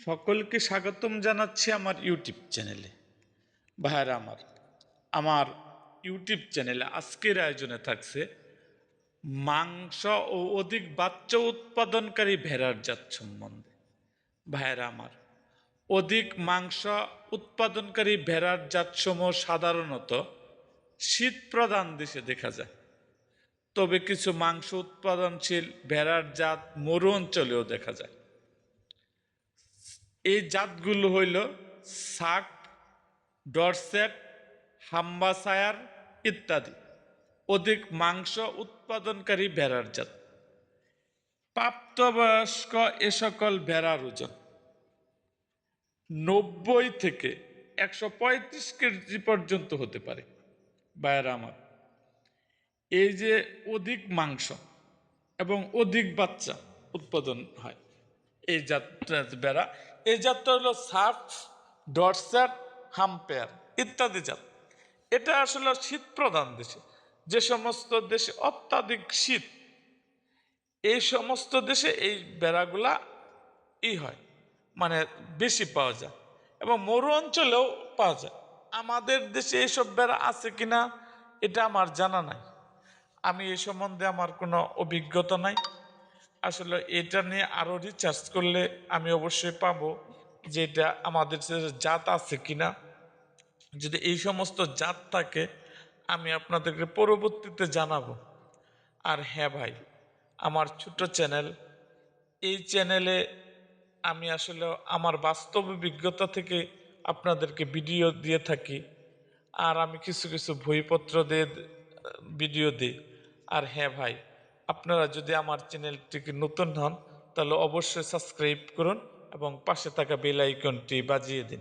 সকলকে স্বাগতম জানাচ্ছি আমার ইউটিউব চ্যানেলে। ভাইয়ারা আমার আমার ইউটিউব চ্যানেলে আজকের আয়োজনে থাকছে মাংস ও অধিক বাচ্চা উৎপাদনকারী ভেড়ার জাত সম্বন্ধে। ভাইরা আমার, অধিক মাংস উৎপাদনকারী ভেড়ার জাতসমূহ সাধারণত শীত প্রধান দেশে দেখা যায়। তবে কিছু মাংস উৎপাদনশীল ভেড়ার জাত মরু অঞ্চলেও দেখা যায়। এই জাতগুলো হইল সাক, ডরসেট, হাম্বাসায়ার ইত্যাদি। অধিক মাংস উৎপাদনকারী ভেড়ার জাত। প্রাপ্তবয়স্ক এ সকল ভেড়ার ওজন নব্বই থেকে একশো পঁয়ত্রিশ কেজি পর্যন্ত হতে পারে। বায়ার আমার, এই যে অধিক মাংস এবং অধিক বাচ্চা উৎপাদন হয়, এই জাতটা বেড়া এই জাতটা হলো সার্ফ ডটস্যাট হাম্পেয়ার ইত্যাদি জাত। এটা আসলে শীত প্রধান দেশে। যে সমস্ত দেশে অত্যাধিক শীত, এই সমস্ত দেশে এই বেড়াগুলা ই হয় মানে বেশি পাওয়া যায় এবং মরু অঞ্চলেও পাওয়া যায়। আমাদের দেশে এইসব বেড়া আছে কিনা, এটা আমার জানা নাই। আমি এই সম্বন্ধে আমার কোনো অভিজ্ঞতা নাই। আসলে এটা নিয়ে আরও রিচার্জ করলে আমি অবশ্যই পাবো যে এটা আমাদের জাত আছে কিনা। যদি এই সমস্ত জাত থাকে, আমি আপনাদেরকে পরবর্তীতে জানাব। আর হ্যাঁ ভাই, আমার ছোট চ্যানেল, এই চ্যানেলে আমি আসলে আমার বাস্তব অভিজ্ঞতা থেকে আপনাদেরকে ভিডিও দিয়ে থাকি। আর আমি কিছু কিছু বইপত্র দিয়ে ভিডিও দিই। আর হ্যাঁ ভাই আপনারা যদি আমার চ্যানেলটিকে নতুন হন, তাহলে অবশ্যই সাবস্ক্রাইব করুন এবং পাশে থাকা বেল আইকনটি বাজিয়ে দিন।